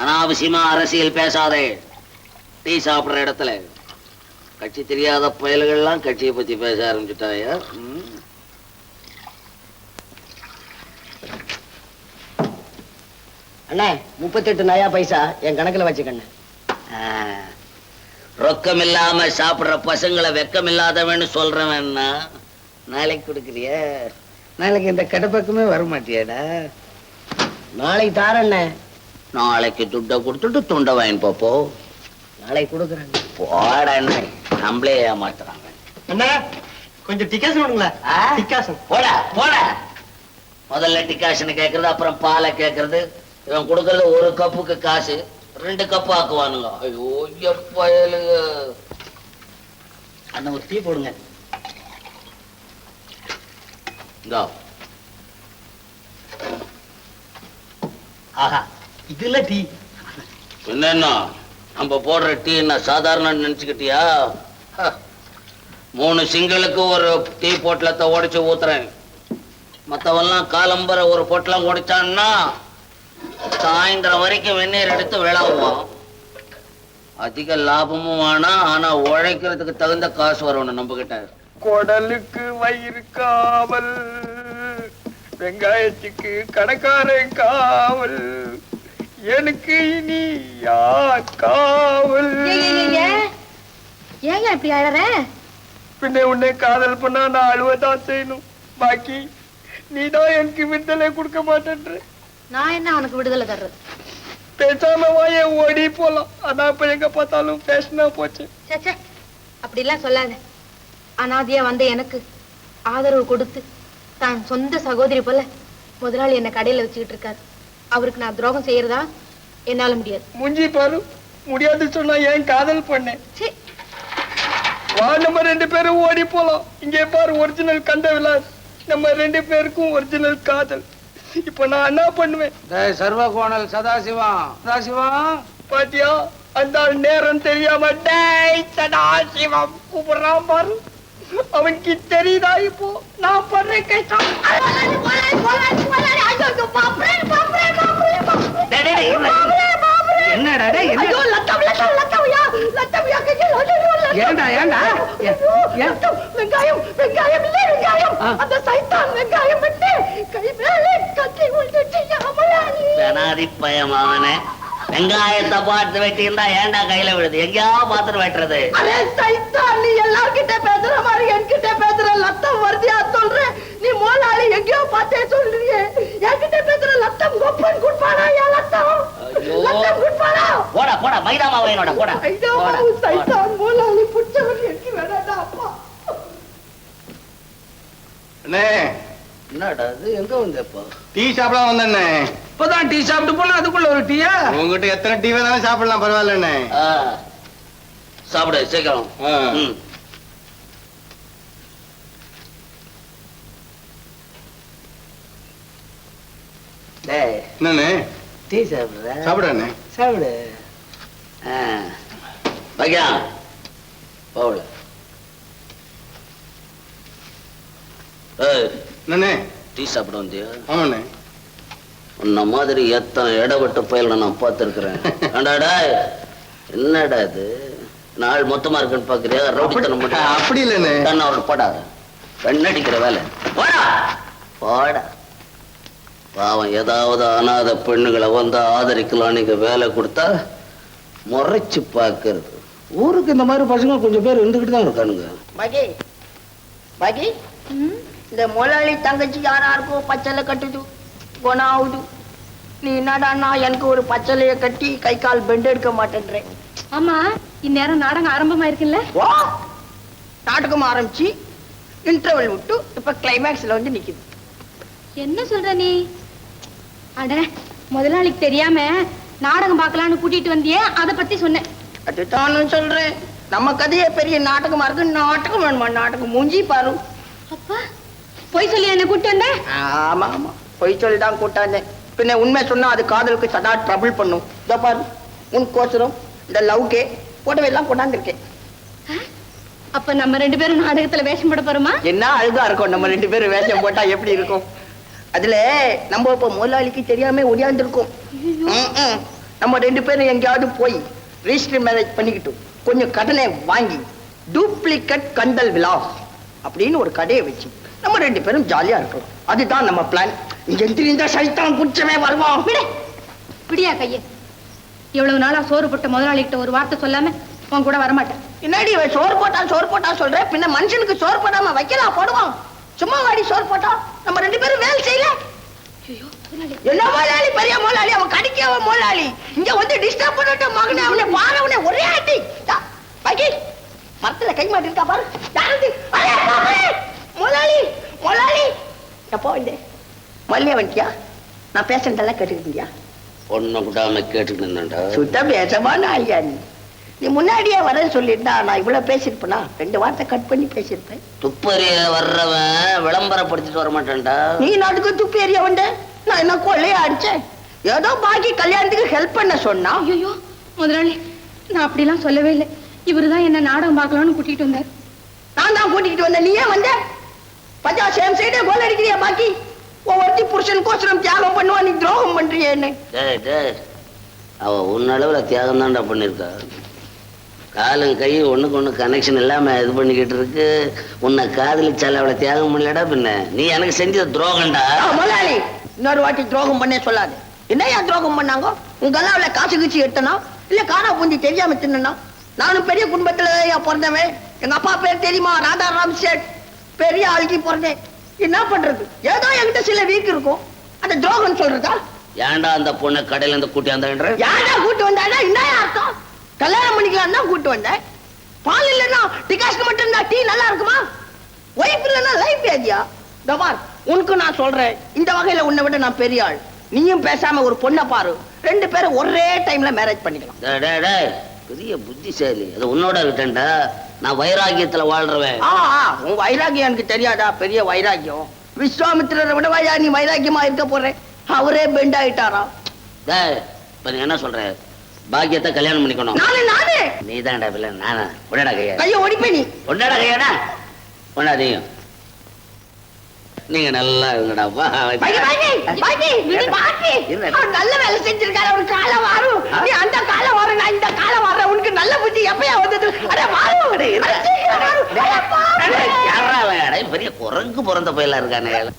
அனாவசியமா அரசியல் பேசாதே. டீ சாப்பிடுற இடத்துல. கட்சி தெரியாத பயல்கள்லாம் கட்சியை பத்தி பேச ஆரம்பிச்சுட்டாயா. அண்ணே முப்பத்தெட்டு நயா பைசா என் கணக்குல வச்சுக்கண்ணே. ரொக்கம் இல்லாம சாப்பிடுற பசங்களை வெக்கம் இல்லாதவன்னு சொல்றவன்னா நாளைக்கு கொடுக்குறிய? நாளைக்கு இந்த கடை பக்கமே வர மாட்டியாடா. நாளைக்கு தாரண்ணே. நாளைக்கு துட்டை கொடுத்துட்டு துண்டை வாங்கி போப்போ நாளைக்கு கொடுக்குறேன் போடன்னு நம்மளே ஏமாத்துறாங்க. அண்ணா கொஞ்சம் டிக்கெட் கொடுங்களா? ஆ? டிக்காசன் போட போட. முதல்ல டிகாஷன் கேக்குறது அப்புறம் பாலை கேக்குறது. இவன் கொடுக்கறது ஒரு கப்புக்கு காசு ரெண்டு கப்பு ஆக்குவானுங்க. ஐயோ எப்பயலுங்க அண்ணா ஒரு டீ போடுங்க. இந்தா. ஆஹா. இதுல டீ. என்னன்னா நம்ம போடுற டீ என்ன சாதாரண நினைச்சுக்கிட்டியா? ஹ. மூணு சிங்களுக்கு ஒரு டீ பொட்டலத்தை உடைச்சு ஊத்துறேன். மத்தவெல்லாம் காலம்பர ஒரு பொட்டலம் உடைச்சான்னா சாயந்தரம் வரைக்கும் வெந்நீர் எடுத்து விளாவுவான் அதிக லாபமும் வேணாம் ஆனா உழைக்கிறதுக்கு தகுந்த காசு வரணும் நம்ம கிட்ட குடலுக்கு வயிறு காவல் வெங்காயத்துக்கு கடைக்காரன் காவல். எனக்கு இனி யார் காவல்? ஏங்க இப்படி அழற? பின்ன உன்னை காதல் பண்ணா நான் அழுவதான் செய்யணும். பாக்கி நீதான் எனக்கு விடுதலை கொடுக்க மாட்டேன்ற. நான் என்ன உனக்கு விடுதலை தர்றது? பேசாம வாய ஓடி போலாம். ஆனா இப்ப எங்க பார்த்தாலும் ஃபேஷனா போச்சு. ச்சே, ச்சே. அப்படிலாம் சொல்லாத. அனாதையா வந்த எனக்கு ஆதரவு கொடுத்து தான் சொந்த சகோதரி போல முதலாளி என்ன கடையில வச்சுக்கிட்டு இருக்காரு. அவருக்கு நான் துரோகம் செய்யறதா? என்னால முடியாது. முஞ்சி பாரு. முடியாது சொன்னா ஏன் காதல் பண்ணேன் வா நம்ம ரெண்டு பேரும் ஓடி போலாம். இங்கே பாரு ஒரிஜினல் கண்ட விலாஸ். நம்ம ரெண்டு பேருக்கும் ஒரிஜினல் காதல். இப்ப நான் என்ன பண்ணுவேன்? சர்வகோணல் சதாசிவம் சதாசிவம் பாத்தியா? அந்த நேரம் தெரியாம டேய் சதாசிவம் கூப்பிடுறான் பாரு. அவனுக்கு தெரியுதா இப்போ? நான் படுற கஷ்டம் ஏன்டா ஏன்டா ஏ- ஏன்? வெங்காயம் வெங்காயம் இல்ல வெங்காயம். அந்த சைத்தான் வெங்காயம் விட்டு கை மேலே கட்டி விட்டுட்டு அமலாளி பெனாதி பயம் அவனே வெங்காயத்தை பார்த்து வெட்டியிருந்தா ஏன்டா கையில விழுது? எங்கேயாவது பார்த்துட்டு வெட்டுறது. அரே சைத்தான் நீ எல்லார்கிட்ட பேசுற மாதிரி என்கிட்ட பேசுற லத்தம் வருதியா சொல்ற நீ மோலாளி எங்கேயோ பார்த்தே சொல்றியே என்கிட்ட பேசுற லத்தம் கொப்பன் குட்பானா என் லத்தம் ஐயோ. லத்தம் குட்பானா போடா போடா மைதா மாவு என்னோட போடா ஐயோ போடா, போடா. சைத்தான் மோலாளி புடிச்சவன் எனக்கு வேணாடா அப்பா. அண்ணே. என்னடா இது? எங்க வந்தப்போ? டீ சாப்பிட வந்தண்ணே. இப்பதான் டீ சாப்பிட்டு போனா அதுக்குள்ள ஒரு டீயா? உங்ககிட்ட எத்தனை டீ வேணாலும் சாப்பிடலாம் பரவாயில்லண்ணே. ஆ, சாப்பிடு சீக்கிரம். என்னண்ணே? டீ சாப்பிடுற? சாப்பிடு. ஏய் என்னண்ணே டீ சாப்பிட வந்தியா ஆமாண்ணே உன்ன மாதிரி எத்தனை இடப்பட்ட பயல நான் பார்த்திருக்கிறேன் ஏண்டாடா என்னடா இது நாள் மொத்தமா இருக்குன்னு பாக்குறியா ரவுடித்தனம் அப்படி- அப்படி இல்லைண்ணே. கண்ணா அவருக்கு போடாத பெண்ணடிக்கிற வேலை போடா போடா பாவம் ஏதாவது அனாத பெண்ணுகளை வந்து ஆதரிக்கலாம் நீங்க வேலை கொடுத்தா முறைச்சு பார்க்கறது ஊருக்கு இந்த மாதிரி பசங்க கொஞ்சம் பேர் இருந்துகிட்டு தான் இருக்கானுங்க. பகி பகி இந்த முதலாளி தங்கச்சி யாராருக்கோ பச்சலை கட்டுது குணம் ஆகுது நீ என்னடான்னா எனக்கு ஒரு பச்சலைய கட்டி கை கால் பெண்ட் எடுக்க மாட்டேன்றேன் ஆமா இந்நேரம் நாடகம் ஆரம்பமா இருக்குல்ல ஓ நாடகம் ஆரம்பிச்சு இன்டர்வல் விட்டு இப்ப கிளைமேக்ஸ்ல வந்து நிக்குது. என்ன சொல்ற நீ? அட முதலாளிக்கு தெரியாம நாடகம் பார்க்கலாம்னு கூட்டிட்டு வந்தியே அத பத்தி சொன்னேன். அதுதான் சொல்றேன். நம்ம கதையே பெரிய நாடகமா இருக்கு. நாடகம் வேணுமா? நாடகம் மூஞ்சி பாரு. அப்பா போய் சொல்லி என்ன கூட்டு வந்த? ஆமா ஆமா. பொய் சொல்லி தான் கூட்டாந்தேன் பின்ன உண்மை சொன்னா அது காதலுக்கு சதா ட்ரபிள் பண்ணும். இதோ பாரு உன் கோசரம் இந்த லவ்கே போட்டவை எல்லாம் கொண்டாந்துருக்கேன். அப்ப நம்ம ரெண்டு பேரும் நாடகத்துல வேஷம் போட போறோமா? என்ன அழுகா இருக்கும். நம்ம ரெண்டு பேரும் வேஷம் போட்டா எப்படி இருக்கும்? அதுல நம்ம இப்ப முதலாளிக்கு தெரியாம ஒடியாந்துருக்கோம். நம்ம ரெண்டு பேரும் எங்கேயாவது போய் ரிஜிஸ்டர் மேரேஜ் பண்ணிக்கிட்டோம் கொஞ்சம் கடனை வாங்கி டூப்ளிகேட் கண்டல் விலாஸ் அப்படின்னு ஒரு கடையை வச்சு நம்ம ரெண்டு பேரும் ஜாலியா இருக்கணும். அதுதான் நம்ம பிளான் எந்திரிந்த சைத்தான் புடிச்சவே வருவான் விடியா கையே. இவ்வளவு நாளா சோறு போட்ட முதலாளிகிட்ட ஒரு வார்த்தை சொல்லாம உன் கூட வரமாட்டேன். என்னடி சோறு போட்டா சோறு போட்டா சொல்ற? பின்ன மனுஷனுக்கு சோறு போடாம வைக்கலாம் போடுவான். சும்மா வாடி சோறு போட்டா. நம்ம ரெண்டு பேரும் வேலை செய்யல. என்ன முதலாளி? பெரிய முதலாளி அவன் கடிக்க அவன் முதலாளி. இங்க வந்து டிஸ்டர்ப் பண்ணிட்டு மகனே அவனை பாரு அவனை ஒரே ஆட்டி தா, பாக்கி. மரத்துல கை மாட்டிருக்கா பாரு. யாரது? முதலாளி முதலாளி. எப்போ வந்து மல்லியா வந்துட்டியா நான் பேசுறதெல்லாம் கேட்டுக்கிட்டியா? பொண்ணை விடாம கேட்டுட்டு நின்னேன்டா சுத்த பேசமான ஆளியா நீ நீ முன்னாடியே வரேன்னு சொல்லியிருந்தா நான் இவ்வளவு பேசியிருப்பேனா? ரெண்டு வார்த்தை கட் பண்ணி பேசியிருப்பேன். துப்பறிய வர்றவன் விளம்பரப்படுத்திட்டு வர மாட்டான்டா. நீ நாட்டுக்கு துப்பி எறிய வந்த நான் என்ன கொள்ளையா அடிச்சேன்? ஏதோ பாக்கி கல்யாணத்துக்கு ஹெல்ப் பண்ண சொன்னா? ஐயோ முதலாளி நான் அப்படிலாம் சொல்லவே இல்லை. இவருதான் என்ன நாடகம் பார்க்கலாம்னு கூட்டிட்டு வந்தார். நான் தான் கூட்டிக்கிட்டு வந்தேன். நீ ஏன் வந்த? பச்சா சேம் சைடே கோல் அடிக்கிறியா பாக்கி? ஒவ்வொருத்தி புருஷனுக்கோசரம் தியாகம் பண்ணுவா நீ துரோகம் பண்றியே என்ன டேய் டேய் அவ உன்னளவுல தியாகம் தான்டா பண்ணிருக்கா காலும் கையும் ஒண்ணுக்கு ஒண்ணு கனெக்ஷன் இல்லாம இது பண்ணிக்கிட்டு இருக்கு. உன்னை காதலிச்சால அவளை தியாகம் பண்ணலடா பின்ன. நீ எனக்கு செஞ்ச துரோகம்டா. முதலாளி இன்னொரு வாட்டி துரோகம் பண்ணே சொல்லாது. என்னையா துரோகம் பண்ணாங்க? உங்க அவளை காசு கீச்சு எடுத்தனா? இல்ல காணா பூந்தி தெரியாம தின்னா நானும் பெரிய குடும்பத்துல பிறந்தவன். எங்க அப்பா பேர் தெரியுமா? ராதா ராம் சேட் பெரிய ஆளுக்கு பிறந்தேன். என்ன பண்றது? ஏதோ என்கிட்ட சில வீக் இருக்கும். அந்த துரோகம் சொல்றதா? ஏன்டா அந்த பொண்ணை கடையில இருந்து கூட்டியாந்தன்ற யாரா கூட்டு வந்தாடா என்ன அர்த்தம்? கல்யாணம் பண்ணிக்கலாம் தான் கூட்டு வந்தேன். பால் இல்லைன்னா டிகாஷன் மட்டும் இருந்தா டீ நல்லா இருக்குமா? ஒய்ஃப் இல்லைன்னா லைஃப் ஏதியா தபார் உனக்கு நான் சொல்றேன். இந்த வகையில உன்னை விட நான் பெரிய ஆள். நீயும் பேசாம ஒரு பொண்ணை பாரு. ரெண்டு பேரும் ஒரே டைம்ல மேரேஜ் பண்ணிக்கலாம். பெரிய புத்திசாலி. அது உன்னோட இருக்கேன்டா நான் வைராகியத்துல வாழ்றவன். ஆ உன் வைராகியம் எனக்கு தெரியாதா? பெரிய வைராகியம். விஸ்வாமித்திரரை விட வையா நீ வைராகியமா இருக்க போறேன் அவரே பெண்ட் ஆயிட்டாரா? இப்ப என்ன சொல்ற? பாக்கியத்தை கல்யாணம் பண்ணிக்கணும். நானு நானு. நீ தான்டா பிள்ளை. நானா. உடடா கையா. கைய ஒடிப்பே நீ. உன்னடா கையாடா. உன்னாதையும் நீங்க நல்லா இருங்கடா. வா பாக்கி, பாக்கி, பாக்கி, பாக்கி. இருடா. அவர் நல்ல வேலை செஞ்சிருக்காரு. ஒரு காலம் வரும். நீ அந்த காலம் வரும் நான் இந்த காலம் வர்றேன் உனக்கு நல்ல புத்தி எப்பயா வந்தது? அட வாரும் வாரும். பெரிய குரங்கு பிறந்த பயிலா இருக்கானே.